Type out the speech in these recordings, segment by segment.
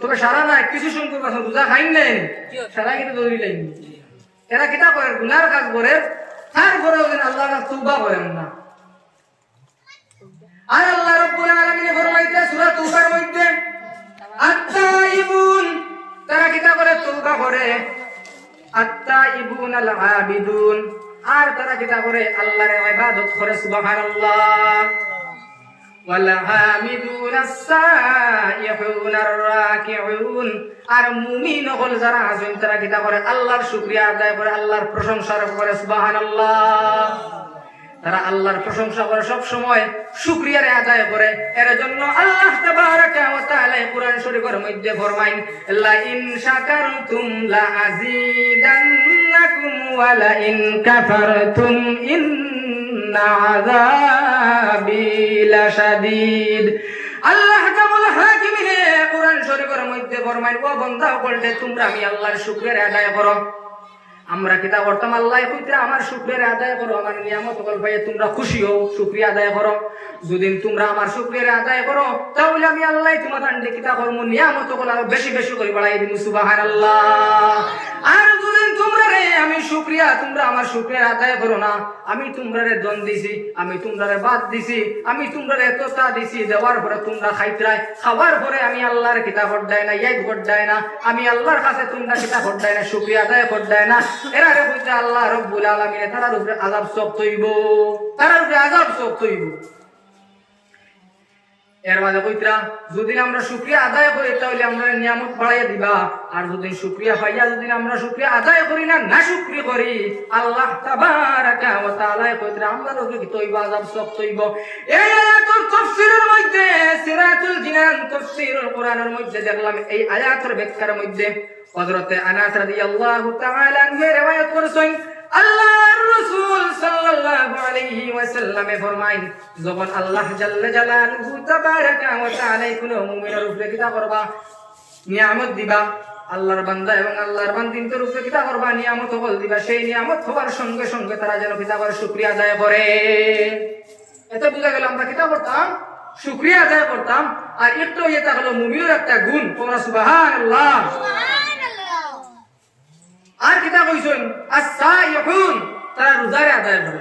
তবে সারা নাই কিছু সংখ্যক আছে রোজা খাইন নাই সারা কিন্তু দৌড়ি লাইন এরা কিতা করে গুনার কাজ করে তারপরে ওদের আল্লাহ তৌবা করেন না আর আল্লাহ রাব্বুল আলামিন ফরমাইতে সূরা তৌবার মধ্যে আত্তাইবুন। তারা কিতা করে তৌবা করে আত্তাইবুন আল আবিদুন। আর তারা কিতা করে আল্লাহর ইবাদত করে সুবহানাল্লাহ। والحامدون السائحون الراكعون আর মুমিন হল যারা আছেন তারা কিতা করে আল্লাহর শুকরিয়া আদায় করে আল্লাহর প্রশংসা করে সুবহানাল্লাহ তারা আল্লাহর প্রশংসা করে সব সময় শুকরিয়ার আদায় করে এর জন্য আল্লাহ তাবারাকা ওয়া তাআলা কোরআন শরীফের মধ্যে ফরমাইন লা ইন শাকারতুম লা আযীদান্নাকুম ওয়া লা ইন কাফারতুম ইন্না আযাবি লাশাদীদ। আল্লাহ কামুল হাকিমিনে কোরআন শরীফের মধ্যে ও তোমরা আমি আল্লাহর শুকরিয়ার আদায় করো। আমরা কিতা আল্লাহ কইতে, আমার শুক্রিয়ার আদায় করো, আমার নিয়ামত তোমরা খুশি হও, শুক্রিয়া আদায় করো। যদি তোমরা আমার শুক্রিয়ার আদায় করো, তাহলে আমি আল্লাহ তোমার কিতা করব? নিয়ামত কল আরও বেশি বেশি করে বাড়াই দিব সুবাহান আল্লাহ আর আমি শুক্রিয়া, তোমরা আমার শুক্রিয়ার আদায় করো না। আমি তোমরা রে দন দিছি, আমি তোমরা রে বাদ দিছি, আমি তোমরা রে এতটা দিছি, দেওয়ার পরে তোমরা খাইতরাই খাওয়ার পরে আমি আল্লাহর কিতাব হড্ডায় না, ইয়াদ হড্ডায় না, আমি আল্লাহর কাছে তোমরা কিতাব হড্ডায় না, শুক্রিয়া আদায় হড্ডায় না। এরা রে বুঝতে আল্লাহ রব্বুল আলামিনে তারার উপরে আযাব সব তৈব, তারার উপরে আযাব সব তৈব। এর মাঝে কইতরা যদি আমরা শুক্রিয়া আদায় করি, তাহলে আমরা নিয়ামত বাড়াইয়া দিবা। আর যদি শুক্রিয়া পাইয়া, যদি আমরা শুক্রিয়া আদায় করি না না শুক্রিয়া করি। আল্লাহ তাবারাকা ওয়া তাআলা কইতরা আমরা লোকে কি তৈব, আযাব সব তৈব। এই আয়াতুল তাফসীরের মধ্যে, সিরাতুল জিনান তাফসীরুল কোরআনের মধ্যে দেখলাম, এই আয়াতের ব্যাখ্যার মধ্যে হযরতে আনাস রাদিয়াল্লাহু তাআলা আনহু riwayat করেছেন আল্লাহ করবা, নিয়ামত দিবা, আল্লাহর কিতা করবা, নিয়ামত দিবা, সেই নিয়ামত হবার সঙ্গে সঙ্গে তারা যেন কিতা করে আদায় করে। এতে বুঝা গেল আমরা কিতা করতাম? শুকরিয়া আদায় করতাম। আর একটু এটা হলো মুমিনের একটা গুণ তোমরা সুবহানাল্লাহ। আর কিতা কইছেন? আসাইহুন তারা রোজারে আদায় করে।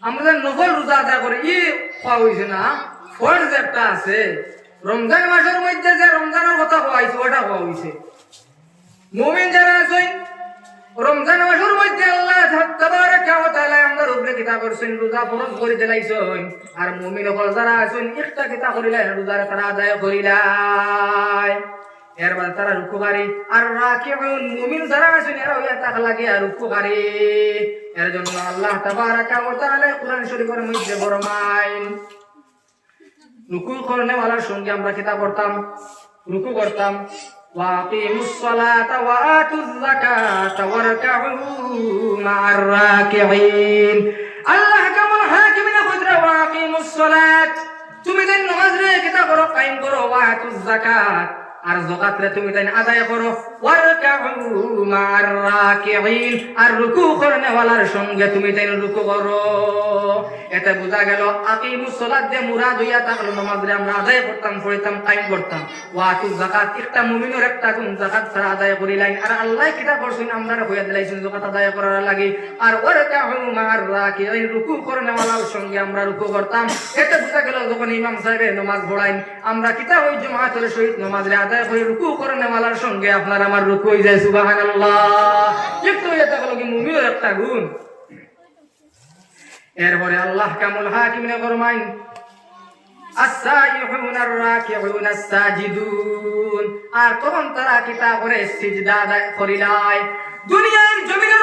আমরা যে নফল রোজা আদায় করে, ই খাওয়া হইছে না। ফরজ একটা আছে। রমজান মাসের মধ্যে যে রমজানের কথা খাওয়া হইছে ওটা খাওয়া হইছে। মুমিন যারা আছেন, রমজান মাসের মধ্যে আল্লাহ তাবারাকা ওয়া তাআলা আমাদের উপরে কিতা করছেন? রোজা ফরজ করে দিলাইছেন। আর মুমিন হল যারা আছেন একটা কিতা করিলাই রোজারে তারা আদায় এর তারা রুকুকারী আর মুমিন যারা আছেন এরা তাক লাগে আর এর জন্য আল্লাহ তাআলা কোরআন শরীফের মধ্যে রুকু করনে ওয়ালার সঙ্গে আমরা কিতা করতাম, রুকু করতাম। ওয়া আকিমুস ওয়া আতুজ ওয়া মা'আর রাকিঈন আল্লাহ কামাল সালাত। তুমি দিন নামাজ রে কিতা করো, কায়েম করো। ওয়া আতুজ যাকাত। আর যাকাত রে তুমি দেন আদায় করো। আর রুকু করনে ওয়ালার সঙ্গে তুমি দেন রুকু করো। এটা বোঝা গেল, আকিমুস সালাত যে মুরাদ হইয়া থাকল, নামাজ আমরা আদায় করতাম, পড়িতাম, কায়েম করতাম। ওয়াতু যাকাত, একটা মুমিনের একটা গুণ যাকাত ছাড়া আদায় করিলাই আর আল্লাহ কিতা করছেন আমরা হইয়া দিলাইছেন, যাকাত আদায় করার লাগি। আর ওয়ারকাউ মার রাকিঈন, রুকু করনে ওয়ালার সঙ্গে আমরা রুকু করতাম। এটা বোঝা গেল, যখন ইমাম সাহেবে নামাজ পড়াইন, আমরা কিতা ওই জমাতের সহিত নামাজ রে দয়া করে রুকু করেন মালার সঙ্গে আপনার আমার রুকু হয়ে যায় সুবাহান আল্লাহ একটু হয়ে কি মুমিও একটা গুণ। এরপরে আল্লাহ কামুল হাকিম না ফরমাইন আসাইহুন আর-রাকিউন আস-সাজিদুন আর তখন তারা কিতা করে? সিজদা করিলাই দুনিয়ার জমিনের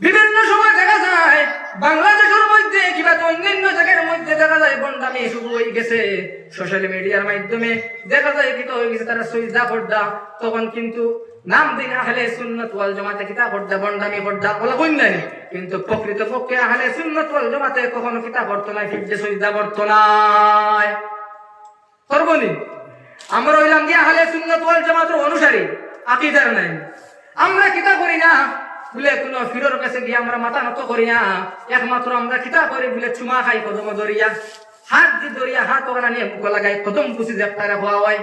বিভিন্ন সময় দেখা যায়, বাংলাদেশের মধ্যে কিংবা অন্যান্য জায়গার মধ্যে দেখা যায় বন্ডামি শুরু হয়ে গেছে। সোশ্যাল মিডিয়ার মাধ্যমে দেখা যায় কি হয়ে গেছে তারা সুইজা পর্দা, তখন কিন্তু নাম দিন আহলে সুন্নত ওয়াল জমাতে কিতা করতে বন্ডামি করতে বলা কইন নাই। কিন্তু প্রকৃত পক্ষে আহলে সুন্নত ওয়াল জামাতে কখনো কিতা করতো না ফিরতে সজদা করতো না করবনি আমরা হইলাম গিয়ে আহলে সুন্নত ওয়াল জামাতের অনুসারী, আকীদার নাই। আমরা কিতা করি না বলে কোনো ফিরোর কাছে গিয়ে আমরা মাথা নত করি না। একমাত্র আমরা কিতা করি বলে চুমা খাই কদম দরিয়া। হাত দি দরিয়া, হাত ওখানে নিয়ে মুখ লাগাই, কদম খুশি জেপ্তারে হওয়া হয়।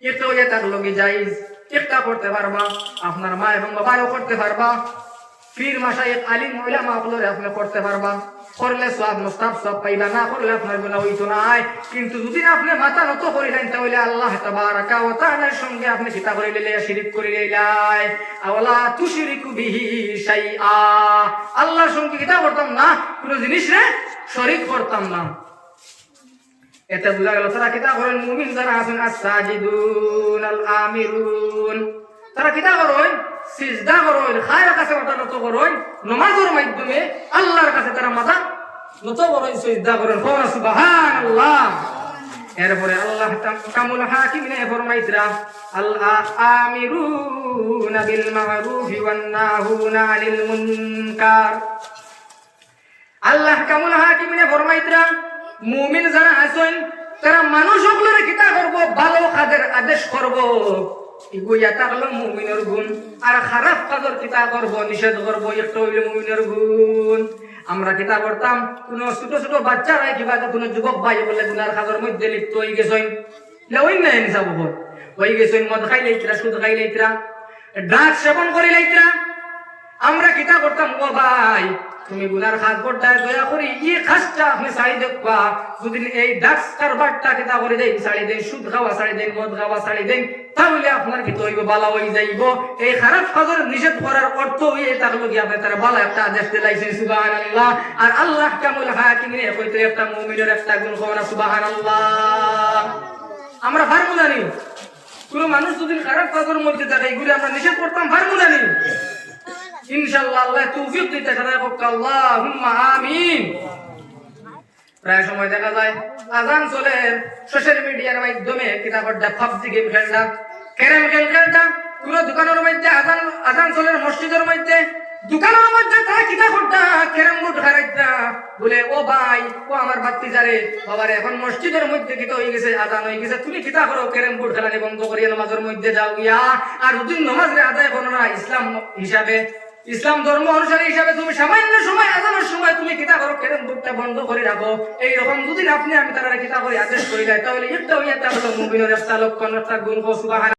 এটাও তার লগে যাই। একটা করতে পারবা, আপনার মা এবং বাবাও করতে পারবা। পীর মাসায় আলিম মহিলা মা গুলোরে আপনি করতে পারবা। করলে সব মুস্তাব সব পাইবা না, করলে আপনারগুলা হইতো না। কিন্তু যদি আপনি মাথা নত করিলেন তাহলে আল্লাহ তাবারাকা ওয়া তাআলার সঙ্গে আপনি চিন্তা করে নিলে শিরিক করে নিলাই আওলা তুশরিকু বিহি শাইআ। আল্লাহর সঙ্গে কিতা করতাম না, কোন জিনিস রে শরীক করতাম না। এটা বোঝা গেল, তারা কিতা করেন? মুমিন যারা আছেন, আস-সাজিদুন, আল-আমিরুন। তারা কিতা করেন? সিজদা খায়ের কাছে মাথা নত নমাজের মাধ্যমে আল্লাহর কাছে তারা মাথা নত সিজদা করেন এরপরে আল্লাহ কামুল ফরমাইতরা আল আমিরুনা বিল মা'রুফি ওয়ান নাহুনা মুনকার। আল্লাহ কামুল ফরমাইতরা মুমিন যারা আছেন, তারা মানুষ সকলের কিতা করব, ভালো কাজের আদেশ করব। ইগুইয়া থাকল মুমিনের গুণ। আর খারাপ কাজের কিতা করব, নিষেধ করব, একটা হইলে মুমিনের গুণ। আমরা কিতা করতাম, কোন ছোট ছোট বাচ্চারা কিবা কোন যুবক ভাই বলে গুনার কাজের মধ্যে লিপ্ত হয়ে গেছেন। ওই নাই নিসাব হয়ে গেছেন, মদ খাই লাইতরা, সুদ খাই লাইতরা ড্রাগস সেবন করে লাইতরা। আমরা কিতা করতাম, ও ভাই তুমি গুনার খাস করতায় দয়া করি, ই খাসটা আপনি শাড়ি দেখবা যদি এই ডাক্স কারবারটা কিতা করে দেই শাড়ি দেন, সুদ খাওয়া শাড়ি দেন, মদ খাওয়া শাড়ি দেন, তাহলে আপনার কি তৈব বালা হয়ে যাইব। এই খারাপ কাজের নিষেধ করার অর্থ হয়ে থাকল কি আপনি তারা বালা একটা আদেশ দিলাইছেন সুবহানাল্লাহ। আর আল্লাহ কামুল হাকিমিনে কইতে একটা মুমিনের একটা গুণ খাওয়া সুবহানাল্লাহ। আমরা পারব না নি কোন মানুষ যদি খারাপ কাজের মধ্যে থাকে, এগুলি আমরা নিষেধ করতাম পারব না নি তৌফিক দিতে আমিন। প্রায় সময় দেখা যায়, আজান চলে, সোশ্যাল মিডিয়ার মাধ্যমে পাবজি গেম খেলতাম ক্যারাম খেল খেলতাম পুরো দোকানের মধ্যে আজান আজান মসজিদের মধ্যে, দোকানের মধ্যে তারা কিতা করতা হারাইতা বলে, ও ভাই, ও আমার বাত্তি যারে বাবার, এখন মসজিদের মধ্যে কিতা হয়ে গেছে, আজান হয়ে গেছে, তুমি কিতা করো, ক্যারাম বোর্ড খেলানি বন্ধ করিয়া নামাজের মধ্যে যাও ইয়া আর যদি নামাজ আদায় করো না, ইসলাম হিসাবে। ইসলাম ধর্ম অনুসারী হিসাবে তুমি সামান্য সময়, আজানোর সময় তুমি কিতা করো কেন বুকটা বন্ধ করে রাখো। এই রকম দুদিন আপনি আমি তারা কিতা করে আদেশ করি যায় তাহলে একটা হইয়া তা হলো মুমিনের একটা লক্ষণ একটা গুণ সুবাহ